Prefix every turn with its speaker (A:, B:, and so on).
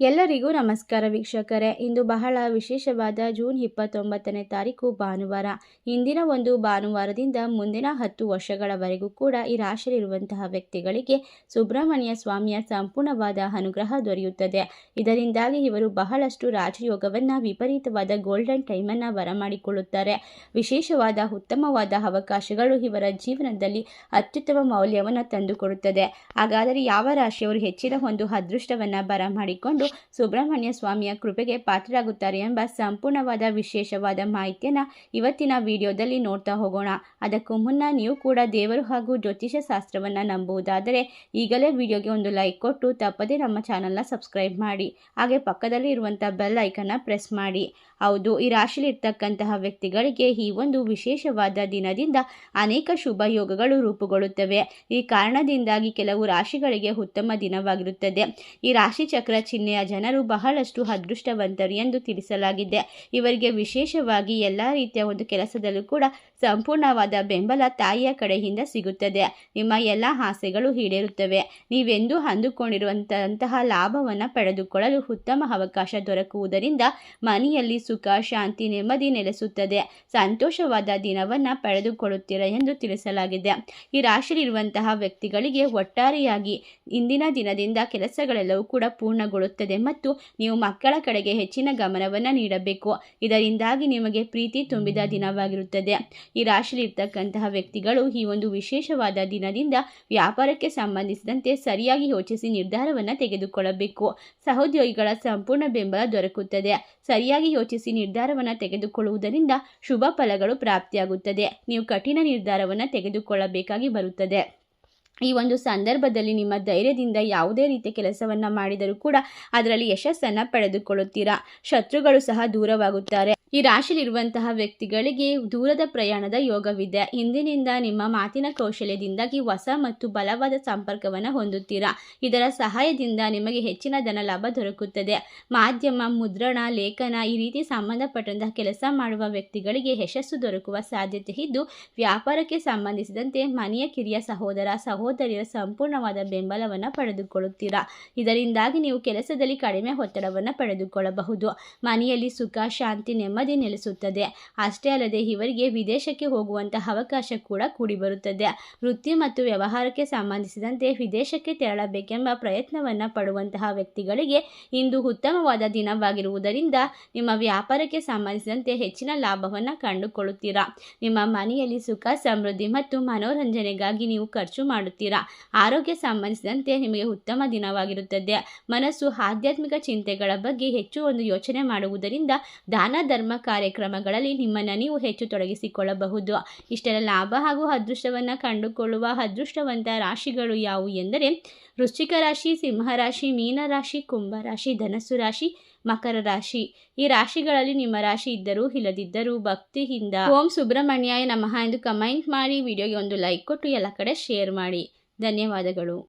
A: ಎಲ್ಲರಿಗೂ ನಮಸ್ಕಾರ ವೀಕ್ಷಕರೇ. ಇಂದು ಬಹಳ ವಿಶೇಷವಾದ ಜೂನ್ ಇಪ್ಪತ್ತೊಂಬತ್ತನೇ ತಾರೀಕು ಭಾನುವಾರ. ಇಂದಿನ ಒಂದು ಭಾನುವಾರದಿಂದ ಮುಂದಿನ ಹತ್ತು ವರ್ಷಗಳವರೆಗೂ ಕೂಡ ಈ ರಾಶಿಯಲ್ಲಿರುವಂತಹ ವ್ಯಕ್ತಿಗಳಿಗೆ ಸುಬ್ರಹ್ಮಣ್ಯ ಸ್ವಾಮಿಯ ಸಂಪೂರ್ಣವಾದ ಅನುಗ್ರಹ ದೊರೆಯುತ್ತದೆ. ಇದರಿಂದಾಗಿ ಇವರು ಬಹಳಷ್ಟು ರಾಜಯೋಗವನ್ನು, ವಿಪರೀತವಾದ ಗೋಲ್ಡನ್ ಟೈಮನ್ನು ಬರಮಾಡಿಕೊಳ್ಳುತ್ತಾರೆ. ವಿಶೇಷವಾದ, ಉತ್ತಮವಾದ ಅವಕಾಶಗಳು ಇವರ ಜೀವನದಲ್ಲಿ ಅತ್ಯುತ್ತಮ ಮೌಲ್ಯವನ್ನು ತಂದುಕೊಡುತ್ತದೆ. ಹಾಗಾದರೆ ಯಾವ ರಾಶಿಯವರು ಹೆಚ್ಚಿನ ಒಂದು ಅದೃಷ್ಟವನ್ನು ಬರಮಾಡಿಕೊಂಡು ಸುಬ್ರಹ್ಮಣ್ಯ ಸ್ವಾಮಿಯ ಕೃಪೆಗೆ ಪಾತ್ರರಾಗುತ್ತಾರೆ ಎಂಬ ಸಂಪೂರ್ಣವಾದ ವಿಶೇಷವಾದ ಮಾಹಿತಿಯನ್ನು ಇವತ್ತಿನ ವಿಡಿಯೋದಲ್ಲಿ ನೋಡ್ತಾ ಹೋಗೋಣ. ಅದಕ್ಕೂ ಮುನ್ನ ನೀವು ಕೂಡ ದೇವರು ಹಾಗೂ ಜ್ಯೋತಿಷ ಶಾಸ್ತ್ರವನ್ನು ನಂಬುವುದಾದರೆ ಈಗಲೇ ವಿಡಿಯೋಗೆ ಒಂದು ಲೈಕ್ ಕೊಟ್ಟು ತಪ್ಪದೇ ನಮ್ಮ ಚಾನಲ್ನ ಸಬ್ಸ್ಕ್ರೈಬ್ ಮಾಡಿ. ಹಾಗೆ ಪಕ್ಕದಲ್ಲಿ ಇರುವಂಥ ಬೆಲ್ ಐಕನ್ನ ಪ್ರೆಸ್ ಮಾಡಿ. ಹೌದು, ಈ ರಾಶಿಯಲ್ಲಿರ್ತಕ್ಕಂತಹ ವ್ಯಕ್ತಿಗಳಿಗೆ ಈ ಒಂದು ವಿಶೇಷವಾದ ದಿನದಿಂದ ಅನೇಕ ಶುಭ ಯೋಗಗಳು ರೂಪುಗೊಳ್ಳುತ್ತವೆ. ಈ ಕಾರಣದಿಂದಾಗಿ ಕೆಲವು ರಾಶಿಗಳಿಗೆ ಉತ್ತಮ ದಿನವಾಗಿರುತ್ತದೆ. ಈ ರಾಶಿ ಚಕ್ರ ಜನರು ಬಹಳಷ್ಟು ಅದೃಷ್ಟವಂತರು ಎಂದು ತಿಳಿಸಲಾಗಿದೆ. ಇವರಿಗೆ ವಿಶೇಷವಾಗಿ ಎಲ್ಲ ರೀತಿಯ ಒಂದು ಕೆಲಸದಲ್ಲೂ ಕೂಡ ಸಂಪೂರ್ಣವಾದ ಬೆಂಬಲ ತಾಯಿಯ ಕಡೆಯಿಂದ ಸಿಗುತ್ತದೆ. ನಿಮ್ಮ ಎಲ್ಲ ಆಸೆಗಳು ಈಡೇರುತ್ತವೆ. ನೀವೆಂದು ಅಂದುಕೊಂಡಿರುವಂತಹ ಲಾಭವನ್ನು ಪಡೆದುಕೊಳ್ಳಲು ಉತ್ತಮ ಅವಕಾಶ ದೊರಕುವುದರಿಂದ ಮನೆಯಲ್ಲಿ ಸುಖ, ಶಾಂತಿ, ನೆಮ್ಮದಿ ನೆಲೆಸುತ್ತದೆ. ಸಂತೋಷವಾದ ದಿನವನ್ನು ಪಡೆದುಕೊಳ್ಳುತ್ತೀರ ಎಂದು ತಿಳಿಸಲಾಗಿದೆ. ಈ ರಾಶಿಯಲ್ಲಿರುವಂತಹ ವ್ಯಕ್ತಿಗಳಿಗೆ ಒಟ್ಟಾರೆಯಾಗಿ ಇಂದಿನ ದಿನದಿಂದ ಕೆಲಸಗಳೆಲ್ಲವೂ ಕೂಡ ಪೂರ್ಣಗೊಳ್ಳುತ್ತದೆ. ಮತ್ತು ನೀವು ಮಕ್ಕಳ ಕಡೆಗೆ ಹೆಚ್ಚಿನ ಗಮನವನ್ನು ನೀಡಬೇಕು. ಇದರಿಂದಾಗಿ ನಿಮಗೆ ಪ್ರೀತಿ ತುಂಬಿದ ದಿನವಾಗಿರುತ್ತದೆ. ಈ ರಾಶಿಯಲ್ಲಿರ್ತಕ್ಕಂತಹ ವ್ಯಕ್ತಿಗಳು ಈ ಒಂದು ವಿಶೇಷವಾದ ದಿನದಿಂದ ವ್ಯಾಪಾರಕ್ಕೆ ಸಂಬಂಧಿಸಿದಂತೆ ಸರಿಯಾಗಿ ಯೋಚಿಸಿ ನಿರ್ಧಾರವನ್ನು ತೆಗೆದುಕೊಳ್ಳಬೇಕು. ಸಹೋದ್ಯೋಗಿಗಳ ಸಂಪೂರ್ಣ ಬೆಂಬಲ ದೊರಕುತ್ತದೆ. ಸರಿಯಾಗಿ ಯೋಚಿಸಿ ನಿರ್ಧಾರವನ್ನು ತೆಗೆದುಕೊಳ್ಳುವುದರಿಂದ ಶುಭ ಫಲಗಳು ಪ್ರಾಪ್ತಿಯಾಗುತ್ತದೆ. ನೀವು ಕಠಿಣ ನಿರ್ಧಾರವನ್ನು ತೆಗೆದುಕೊಳ್ಳಬೇಕಾಗಿ ಬರುತ್ತದೆ. ಈ ಒಂದು ಸಂದರ್ಭದಲ್ಲಿ ನಿಮ್ಮ ಧೈರ್ಯದಿಂದ ಯಾವುದೇ ರೀತಿಯ ಕೆಲಸವನ್ನು ಮಾಡಿದರೂ ಕೂಡ ಅದರಲ್ಲಿ ಯಶಸ್ಸನ್ನು ಪಡೆದುಕೊಳ್ಳುತ್ತೀರಾ? ಶತ್ರುಗಳು ಸಹ ದೂರವಾಗುತ್ತಾರೆ. ಈ ರಾಶಿಯಲ್ಲಿರುವಂತಹ ವ್ಯಕ್ತಿಗಳಿಗೆ ದೂರದ ಪ್ರಯಾಣದ ಯೋಗವಿದೆ. ಇಂದಿನಿಂದ ನಿಮ್ಮ ಮಾತಿನ ಕೌಶಲ್ಯದಿಂದಾಗಿ ಹೊಸ ಮತ್ತು ಬಲವಾದ ಸಂಪರ್ಕವನ್ನು ಹೊಂದುತ್ತೀರಾ? ಇದರ ಸಹಾಯದಿಂದ ನಿಮಗೆ ಹೆಚ್ಚಿನ ಧನ ಲಾಭ ದೊರಕುತ್ತದೆ. ಮಾಧ್ಯಮ, ಮುದ್ರಣ, ಲೇಖನ ಈ ರೀತಿ ಸಂಬಂಧಪಟ್ಟಂತಹ ಕೆಲಸ ಮಾಡುವ ವ್ಯಕ್ತಿಗಳಿಗೆ ಯಶಸ್ಸು ದೊರಕುವ ಸಾಧ್ಯತೆ ಇದ್ದು, ವ್ಯಾಪಾರಕ್ಕೆ ಸಂಬಂಧಿಸಿದಂತೆ ಮನೆಯ ಕಿರಿಯ ಸಹೋದರ, ಸಹೋದರಿಯರ ಸಂಪೂರ್ಣವಾದ ಬೆಂಬಲವನ್ನು ಪಡೆದುಕೊಳ್ಳುತ್ತೀರಾ? ಇದರಿಂದಾಗಿ ನೀವು ಕೆಲಸದಲ್ಲಿ ಕಡಿಮೆ ಒತ್ತಡವನ್ನು ಪಡೆದುಕೊಳ್ಳಬಹುದು. ಮನೆಯಲ್ಲಿ ಸುಖ, ಶಾಂತಿ, ನೆಮ್ಮದಿ ನೆಮ್ಮದಿ ನೆಲೆಸುತ್ತದೆ. ಅಷ್ಟೇ ಅಲ್ಲದೆ ಇವರಿಗೆ ವಿದೇಶಕ್ಕೆ ಹೋಗುವಂತಹ ಅವಕಾಶ ಕೂಡ ಕೂಡಿಬರುತ್ತದೆ. ವೃತ್ತಿ ಮತ್ತು ವ್ಯವಹಾರಕ್ಕೆ ಸಂಬಂಧಿಸಿದಂತೆ ವಿದೇಶಕ್ಕೆ ತೆರಳಬೇಕೆಂಬ ಪ್ರಯತ್ನವನ್ನು ಪಡುವಂತಹ ವ್ಯಕ್ತಿಗಳಿಗೆ ಇಂದು ಉತ್ತಮವಾದ ದಿನವಾಗಿರುವುದರಿಂದ ನಿಮ್ಮ ವ್ಯಾಪಾರಕ್ಕೆ ಸಂಬಂಧಿಸಿದಂತೆ ಹೆಚ್ಚಿನ ಲಾಭವನ್ನು ಕಂಡುಕೊಳ್ಳುತ್ತೀರಾ? ನಿಮ್ಮ ಮನೆಯಲ್ಲಿ ಸುಖ, ಸಮೃದ್ಧಿ ಮತ್ತು ಮನೋರಂಜನೆಗಾಗಿ ನೀವು ಖರ್ಚು ಮಾಡುತ್ತೀರಾ? ಆರೋಗ್ಯ ಸಂಬಂಧಿಸಿದಂತೆ ನಿಮಗೆ ಉತ್ತಮ ದಿನವಾಗಿರುತ್ತದೆ. ಮನಸ್ಸು ಆಧ್ಯಾತ್ಮಿಕ ಚಿಂತೆಗಳ ಬಗ್ಗೆ ಹೆಚ್ಚು ಒಂದು ಯೋಚನೆ ಮಾಡುವುದರಿಂದ ದಾನ, ಧರ್ಮ ಧರ್ಮ ಕಾರ್ಯಕ್ರಮಗಳಲ್ಲಿ ನಿಮ್ಮನ್ನು ನೀವು ಹೆಚ್ಚು ತೊಡಗಿಸಿಕೊಳ್ಳಬಹುದು. ಇಷ್ಟೆಲ್ಲ ಲಾಭ ಹಾಗೂ ಅದೃಷ್ಟವನ್ನು ಕಂಡುಕೊಳ್ಳುವ ಅದೃಷ್ಟವಂತ ರಾಶಿಗಳು ಯಾವುವು ಎಂದರೆ, ವೃಶ್ಚಿಕ ರಾಶಿ ಸಿಂಹರಾಶಿ ಮೀನರಾಶಿ ಕುಂಭರಾಶಿ ಧನಸ್ಸು ರಾಶಿ, ಮಕರ ರಾಶಿ. ಈ ರಾಶಿಗಳಲ್ಲಿ ನಿಮ್ಮ ರಾಶಿ ಇದ್ದರೂ ಇಲ್ಲದಿದ್ದರೂ ಭಕ್ತಿಯಿಂದ ಓಂ ಸುಬ್ರಹ್ಮಣ್ಯಾಯ ನಮಃ ಎಂದು ಕಮೆಂಟ್ ಮಾಡಿ, ವಿಡಿಯೋಗೆ ಒಂದು ಲೈಕ್ ಕೊಟ್ಟು ಎಲ್ಲ ಕಡೆ ಶೇರ್ ಮಾಡಿ. ಧನ್ಯವಾದಗಳು.